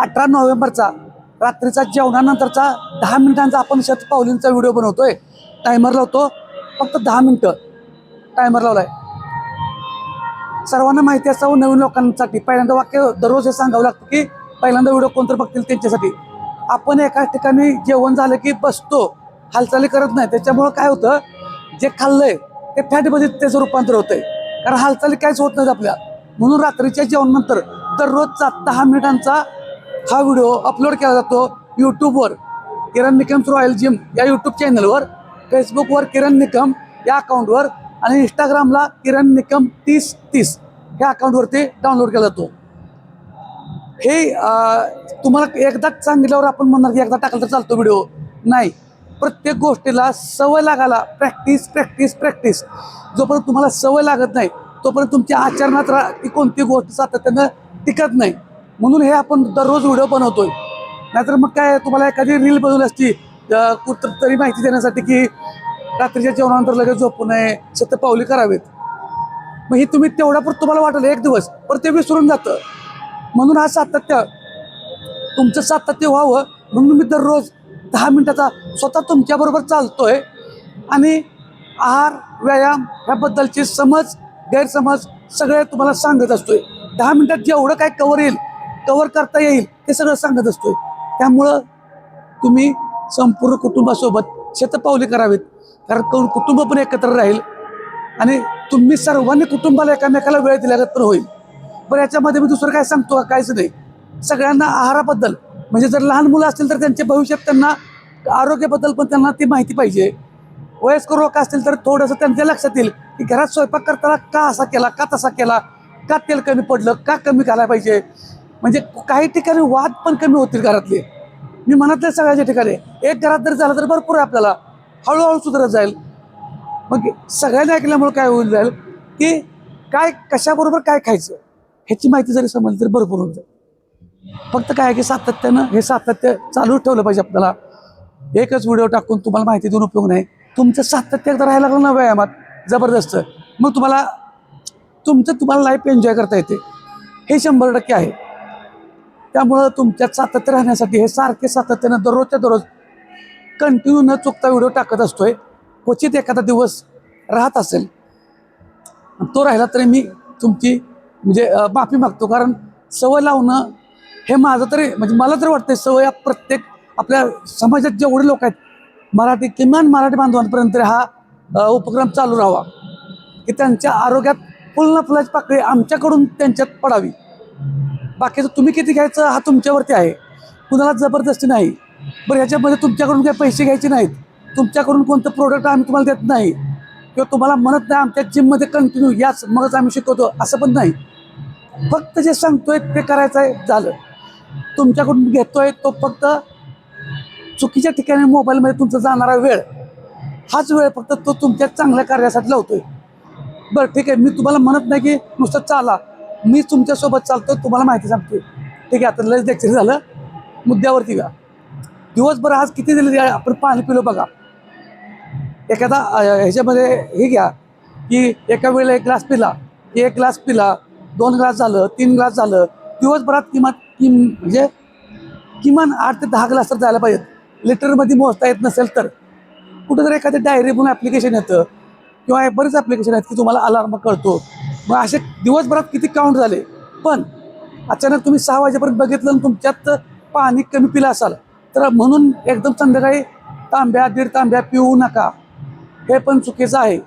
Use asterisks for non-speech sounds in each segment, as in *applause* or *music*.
अठरा नोव्हेंबरचा रात्रीचा जेवणानंतरचा दहा मिनिटांचा आपण शतपावलींचा व्हिडिओ बनवतोय. टायमर लावतो फक्त दहा मिनिटं. टायमर लावलाय. सर्वांना माहिती असावं नवीन लोकांसाठी. पहिल्यांदा वाक्य दररोज हे सांगावं लागतं की पहिल्यांदा व्हिडिओ कोणतर बघतील त्यांच्यासाठी. आपण एकाच ठिकाणी जेवण झालं की बसतो हालचाली करत नाही. त्याच्यामुळं काय होतं जे खाल्लंय ते फॅटमध्ये त्याचं रूपांतर होतंय. कारण हालचाली काहीच होत नाहीत आपल्या. म्हणून रात्रीच्या जेवणानंतर दररोजचा दहा मिनिटांचा हा व्हिडिओ अपलोड केला जातो यूट्यूबवर किरण निकम्स रॉयल जिम या यूट्यूब चॅनलवर फेसबुकवर किरण निकम या अकाउंटवर आणि इंस्टाग्रामला किरण निकम तीस तीस ह्या अकाउंटवरती डाउनलोड केला जातो. हे तुम्हाला एकदाच सांगितल्यावर आपण म्हणणार की एकदा टाकलं तर चालतो व्हिडिओ. नाही. प्रत्येक गोष्टीला सवय लागायला प्रॅक्टिस प्रॅक्टिस प्रॅक्टिस जोपर्यंत तुम्हाला सवय लागत नाही तोपर्यंत तुमच्या आचरणात रा ती कोणती गोष्ट सातत्यानं टिकत नाही. म्हणून हे आपण दररोज व्हिडिओ बनवतोय. नाहीतर मग काय तुम्हाला एखादी रील बनवली असती तरी माहिती देण्यासाठी की रात्रीच्या जेवणानंतर लगेच झोपू नये शतपावली करावेत. मग हे तुम्ही तेवढ्यापुरतं तुम्हाला वाटेल एक दिवस. पण ते विसरून जातं. म्हणून हा सातत्य तुमचं सातत्य व्हावं. म्हणून मी दररोज दहा मिनिटाचा स्वतः तुमच्याबरोबर चालतोय. आणि आहार व्यायाम ह्याबद्दलची समज गैरसमज सगळे तुम्हाला सांगत असतोय. दहा मिनिटात जेवढं काय कवर येईल कवर करता येईल ते सगळं सांगत असतोय. त्यामुळं तुम्ही संपूर्ण कुटुंबासोबत शतपावली करावीत. कारण कोण कुटुंब पण एकत्र राहील. आणि तुम्ही सर्वांनी कुटुंबाला एकामेकाला वेळ दिल्यागत पण होईल. बरं याच्यामध्ये मी दुसरं काय सांगतो कायच काहीच नाही. सगळ्यांना आहाराबद्दल म्हणजे जर लहान मुलं असतील तर त्यांच्या भविष्यात त्यांना आरोग्याबद्दल पण त्यांना ती माहिती पाहिजे. वयस्कर लोक असतील तर थोडंसं त्यांच्या लक्षात येईल की घरात स्वयंपाक करताना का असा केला का तसा केला का तेल कमी पडलं का कमी घालायला पाहिजे. म्हणजे काही ठिकाणी वाद पण कमी होतील घरातले. मी म्हणत सगळ्याच्या ठिकाणी एक घरात जर झालं तर भरपूर आहे आपल्याला. हळूहळू सुधारत जाईल. मग सगळ्यांनी ऐकल्यामुळे काय होऊन जाईल की काय कशाबरोबर काय खायचं ह्याची माहिती जरी समजली तर भरपूर होऊन जाईल. फक्त काय आहे की सातत्यानं हे सातत्य चालू ठेवलं पाहिजे आपल्याला. एकच व्हिडिओ टाकून तुम्हाला माहिती देऊन उपयोग नाही. तुमचं सातत्य एकदा राहायला लागलं ना व्यायामात जबरदस्त. मग तुम्हाला तुमचं तुम्हाला लाईफ एन्जॉय करता येते. हे शंभर टक्के आहे. त्यामुळं तुमच्यात सातत्य राहण्यासाठी हे सारखे सातत्यानं दररोजच्या दररोज कंटिन्यू न चुकता व्हिडिओ टाकत असतोय. क्वचित एखादा दिवस राहत असेल. तो राहिला तरी मी तुमची म्हणजे माफी मागतो. कारण सवय लावणं हे माझं तरी म्हणजे मला तर वाटतं सवय प्रत्येक आपल्या समाजात जेवढे लोक आहेत मराठी किमान मराठी बांधवांपर्यंत हा उपक्रम चालू राहावा. की त्यांच्या आरोग्यात फुलना फुलाची पाकळी आमच्याकडून त्यांच्यात पडावी. बाकीचं तुम्ही किती घ्यायचं हा तुमच्यावरती आहे. कुणाला जबरदस्ती नाही. बरं ह्याच्यामध्ये तुमच्याकडून काही पैसे घ्यायचे नाहीत. तुमच्याकडून कोणतं प्रोडक्ट आम्ही तुम्हाला देत नाही. किंवा तुम्हाला म्हणत नाही आमच्या जिममध्ये कंटिन्यू याच मगच आम्ही शिकवतो असं पण नाही. फक्त जे सांगतोय ते करायचं आहे झालं. तुमच्याकडून घेतोय तो फक्त चुकीच्या ठिकाणी मोबाईलमध्ये तुमचा जाणारा वेळ हाच वेळ फक्त तो तुमच्या चांगल्या कार्यासाठी लावतोय. बरं ठीक आहे. मी तुम्हाला म्हणत नाही की नुसतं चाला. मी तुमच्यासोबत चालतो तुम्हाला माहिती सांगतोय. ठीक आहे आता लस लेक्चर झालं मुद्द्यावरती घ्या दिवसभर आज किती दिले आपण पाणी पिलो बघा. एखादा ह्याच्यामध्ये हे घ्या की एका वेळेला एक ग्लास पिला एक ग्लास पिला दोन ग्लास झालं तीन ग्लास झालं दिवसभरात किमान किम म्हणजे किमान आठ ते दहा ग्लास तर जायला पाहिजेत. लिटरमध्ये मोजता येत नसेल तर. कुठं जर एखादं डायरी म्हणून ॲप्लिकेशन येतं किंवा हे बरेच ॲप्लिकेशन आहेत की तुम्हाला अलार्म कळतो. मग असे दिवसभरात किती काउंट झाले? पण अचानक तुम्ही सहा वाजेपर्यंत बघितलं आणि तुमच्यात पाणी कमी पिलं असाल तर म्हणून एकदम संध्याकाळी तांब्या दीड तांब्या पिऊ नका. हे पण चुकीचं आहे.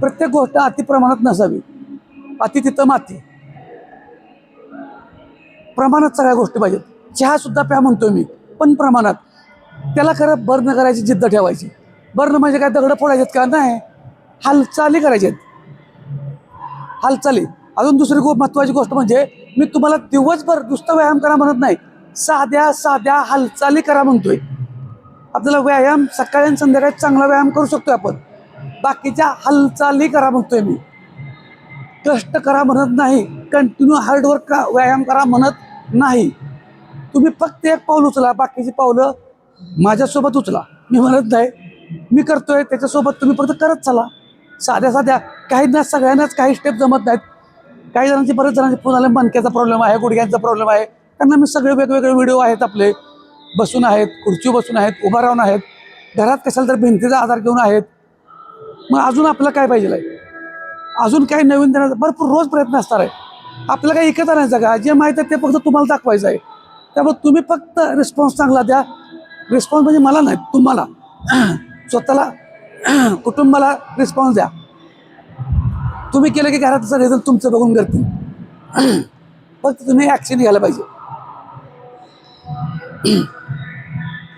प्रत्येक गोष्ट अति प्रमाणात नसावी. अति तिथं माती. प्रमाणात सगळ्या गोष्टी पाहिजेत. चहा सुद्धा प्या म्हणतो मी पण प्रमाणात. त्याला खरं बर्न करायची जिद्द ठेवायची. बर्न म्हणजे काय दगडं फोडायच्यात का? नाही. हालचाली करायच्यात हालचाली. अजून दुसरी खूप महत्त्वाची गोष्ट म्हणजे मी तुम्हाला दिवसभर नुसतं व्यायाम करा म्हणत नाही. साध्या साध्या हालचाली करा म्हणतोय. आपल्याला व्यायाम सकाळी आणि संध्याकाळी चांगला व्यायाम करू शकतोय आपण. बाकीच्या हालचाली करा म्हणतोय मी. कष्ट करा म्हणत नाही. कंटिन्यू हार्डवर्क करा व्यायाम करा म्हणत नाही. तुम्ही फक्त एक पाऊल उचला बाकीची पावलं माझ्यासोबत उचला. मी म्हणत नाही. मी करतोय त्याच्यासोबत तुम्ही फक्त करत चला. साध्या साध्या काहींना सगळ्यांनाच काही स्टेप जमत नाहीत. काही जणांचे बरेच जणांचे फोन आले मणक्याचा प्रॉब्लेम आहे गुडघ्यांचा प्रॉब्लेम आहे. त्यांना मी सगळे वेगवेगळे व्हिडिओ आहेत आपले. बसून आहेत खुर्ची बसून आहेत उभा राहून आहेत. घरात कशाला तर भिंतीचा आधार घेऊन आहेत. मग अजून आपलं काय पाहिजे आहे? अजून काही नवीन देण्याचा भरपूर रोज प्रयत्न असणार आहे. आपल्याला काही एकच आणायचं का? जे माहीत आहे ते फक्त तुम्हाला दाखवायचं आहे. त्यामुळे तुम्ही फक्त रिस्पॉन्स चांगला द्या. रिस्पॉन्स म्हणजे मला नाही तुम्हाला. *clears throat* स्वतःला *clears throat* कुटुंबाला रिस्पॉन्स द्या. तुम्ही केलं की घरात रिझल्ट तुमचं बघून करतील. *clears throat* फक्त तुम्ही ॲक्शन घ्यायला पाहिजे. *clears throat*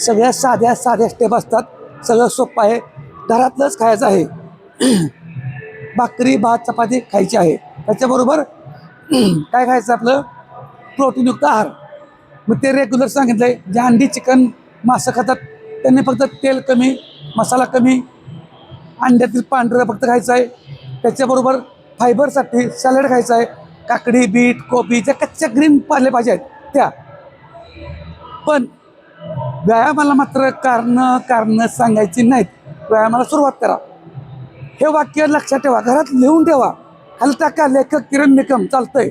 सगळ्या साध्या साध्या स्टेप असतात. सगळं सोपं आहे. घरातलंच खायचं आहे. भाकरी भात चपाती खायची आहे. त्याच्याबरोबर काय खायचं आपलं? प्रोटीनयुक्त आहार. मग ते रेग्युलर सांगितलं आहे जे अंडी चिकन मासं खातात त्यांनी फक्त तेल कमी मसाला कमी अंड्यातील पांढरं फक्त खायचं आहे. त्याच्याबरोबर फायबरसाठी सॅलड खायचं आहे. काकडी बीट कोबी ज्या कच्च्या ग्रीन पालेभाज्या आहेत त्या. पण व्यायामाला मात्र कारणं कारणं सांगायची नाहीत. व्यायामाला सुरुवात करा. हे वाक्य लक्षात ठेवा. घरात लिहून ठेवा. हलता का लेखक किरण निकम चालतंय.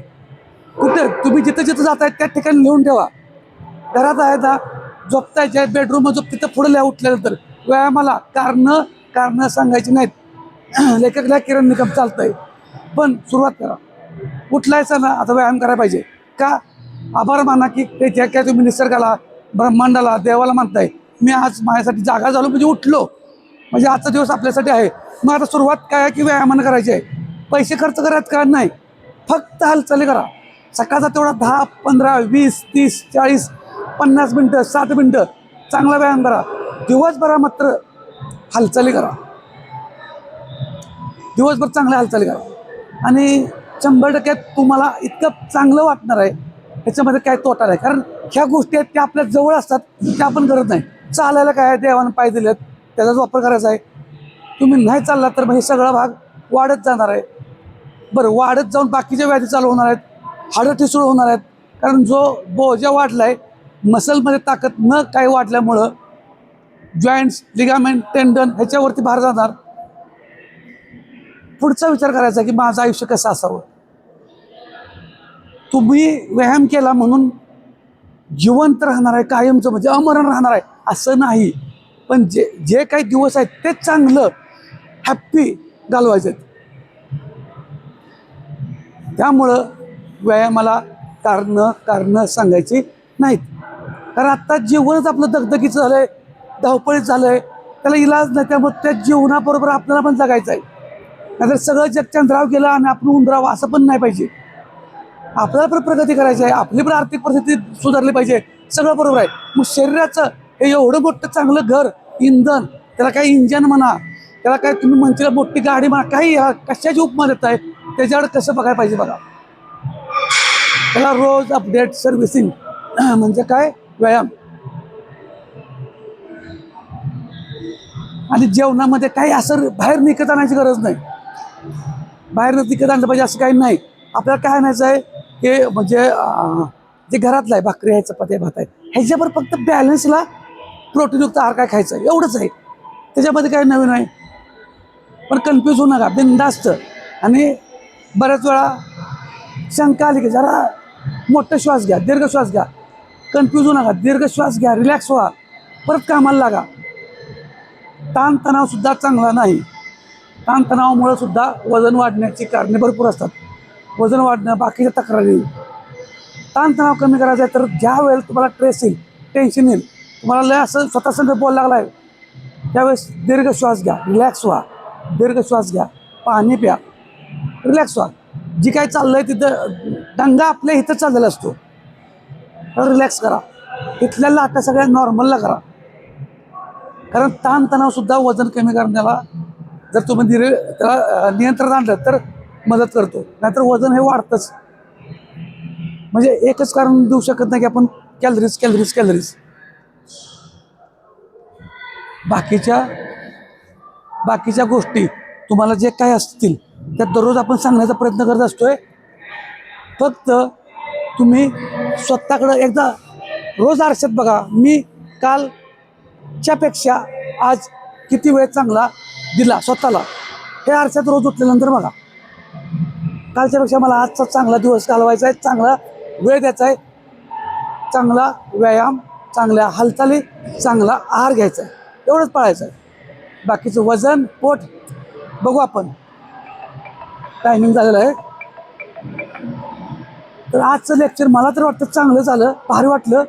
कुठे? तुम्ही जिथं जिथं जाताय त्या ठिकाणी लिहून ठेवा. घरात आहे ना बेडरूममध्ये बेडरूम झोप तिथं पुढे लिहा उठल्यानंतर. व्यायामाला कारणं कारणं सांगायची नाहीत. *clears throat* लेखकला किरण निकम चालतंय. पण सुरुवात करा. कुठलाही ना आता व्यायाम करायला पाहिजे. का? आभार माना की ते काय तुम्ही निसर्गाला ब्रह्मांडाला देवाला मानताय. मी आज माझ्यासाठी जागा झालो म्हणजे उठलो. म्हणजे आजचा दिवस आपल्यासाठी आहे. मग आता सुरुवात काय आहे की व्यायामानं करायची आहे? पैसे खर्च करायचं का नाही? फक्त हालचाली करा. सकाळचा तेवढा दहा पंधरा वीस तीस चाळीस पन्नास मिनटं सात मिनटं चांगला व्यायाम करा. दिवसभरा मात्र हालचाली करा. दिवसभर चांगल्या हालचाली करा. आणि शंभर टक्क्यात तुम्हाला इतकं चांगलं वाटणार आहे ह्याच्यामध्ये काय तोटा नाही. कारण ह्या गोष्टी आहेत त्या आपल्या जवळ असतात त्या आपण करत नाही. चालायला काय आहे देवानं पाय दिलेत त्याचाच वापर करायचा आहे. तुम्ही नाही चालला तर मग हे सगळा भाग वाढत जाणार आहे. बरं वाढत जाऊन बाकीच्या व्याधी चालू होणार आहेत हाडं ठिसूळ होणार आहेत. कारण जो बोजा वाढला आहे मसलमध्ये ताकद न काही वाढल्यामुळं जॉईंट्स लिगामेंट टेंडन ह्याच्यावरती भार जाणार पुढचा विचार करायचा की माझं आयुष्य कसं असावं? तुम्ही व्यायाम केला म्हणून जिवंत राहणार आहे कायमचं म्हणजे अमरण राहणार आहे असं नाही. पण जे जे काही दिवस आहेत ते चांगलं हॅप्पी घालवायचे त्यामुळं व्यायामाला कारणं कारणं सांगायची नाहीत. कारण आत्ता जीवनच आपलं दगदगीचं झालं आहे धावपळीत झालं आहे त्याला इलाज नाही त्यामुळे त्या जीवनाबरोबर आपल्याला पण जगायचं आहे. नाहीतर सगळं जग चंद्राव गेलं आणि आपण उंदरावं असं पण नाही पाहिजे. आपल्याला पण प्रगती करायची आहे. आपली पण आर्थिक परिस्थिती सुधारली पाहिजे. सगळं बरोबर आहे. मग शरीराचं हे एवढं मोठं चांगलं घर इंधन त्याला काही इंजन म्हणा त्याला काय तुम्ही म्हणतील मोठी गाडी म्हणा काही कशाची उपमा देत आहे त्याच्याकडे कसं बघायला पाहिजे बघा. त्याला रोज अपडेट सर्व्हिसिंग *clears throat* म्हणजे काय? व्यायाम. आणि जेवणामध्ये काही असं बाहेर निघत आणायची गरज नाही. बाहेर निघत आणलं पाहिजे असं काही नाही. आपल्याला काय आणायचं आहे? हे म्हणजे जे घरातलं आहे भाकरी आहे चपाती आहे, भात आहे ह्याच्यावर फक्त बॅलन्सला प्रोटीनयुक्त आहार काय खायचं आहे? एवढंच आहे. त्याच्यामध्ये काही नवीन आहे? पण कन्फ्यूज होऊ नका. बिंदास्त आणि बऱ्याच वेळा शंका आली की जरा मोठा श्वास घ्या दीर्घ श्वास घ्या. कन्फ्यूज होऊ नका. दीर्घ श्वास घ्या रिलॅक्स व्हा. परत कामाला लागा. ताणतणावसुद्धा चांगला नाही. ताणतणावामुळं सुद्धा वजन वाढण्याची कारणे भरपूर असतात. वजन वाढणं बाकीच्या तक्रारी. ताणतणाव कमी करायचा आहे तर ज्या वेळेला तुम्हाला ट्रेस येईल टेन्शन येईल तुम्हाला लय असं स्वतः संघ बोल लागला आहे त्यावेळेस दीर्घ श्वास घ्या रिलॅक्स व्हा. दीर्घ श्वास घ्या पाणी प्या. रिलॅक्स व्हा. जी काय चाललंय तिथं दंगा आपल्या इथं चाललेला असतो. तर रिलॅक्स करा. इथल्या लाटा सगळ्या नॉर्मलला करा. कारण ताणतणाव सुद्धा वजन कमी करण्याला जर तुम्ही धीरे त्याला नियंत्रण आणलं तर मदत करतो. नाहीतर वजन हे वाढतंच. म्हणजे एकच कारण देऊ शकत नाही की आपण कॅलरीज कॅलरीज कॅलरीज बाकीच्या बाकीच्या गोष्टी तुम्हाला जे काय असतील त्या दररोज आपण सांगण्याचा प्रयत्न करत असतोय. फक्त तुम्ही स्वतःकडं एकदा रोज आरशात बघा. मी काल च्यापेक्षा आज किती वेळ चांगला दिला स्वतःला? हे आरशात रोज उठल्यानंतर बघा. कालच्यापेक्षा मला आजचा चांगला दिवस घालवायचा आहे चांगला वेळ द्यायचा आहे चांगला व्यायाम चांगल्या हालचाली चांगला आहार घ्यायचा आहे एवढंच पाळायचं आहे बाकीचं वजन पोट बघू आपण. टायमिंग झालेलं आहे. तर आजचं लेक्चर मला तर वाटतं चांगलं झालं भारी वाटलं.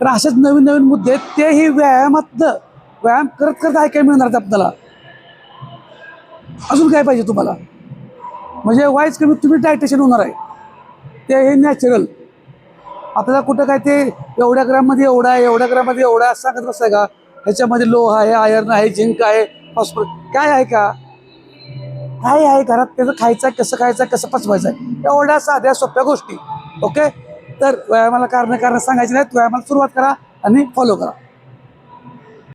तर असेच नवीन नवीन मुद्दे आहेत, तेही व्यायामातनं व्यायाम करत करत ऐकायला मिळणार आहेत आपल्याला? अजून काय पाहिजे तुम्हाला? म्हणजे वाईज कमी तुम्ही डायटेशन होणार आहे. ते हे नॅचरल आपल्याला कुठं काय ते एवढ्या ग्राममध्ये एवढा आहे एवढ्या ग्राममध्ये एवढा आहे सांगत बसाय का? ह्याच्यामध्ये लोह आहे आयर्न आहे झिंक आहे फॉस्फरस काय आहे का? काय आहे घरात? त्याचं खायचं कसं खायचं कसं पचवायचं आहे? एवढ्या साध्या सोप्या गोष्टी. ओके तर व्यायामाला कारण कारण सांगायची नाहीत. व्यायामाला सुरुवात करा आणि फॉलो करा.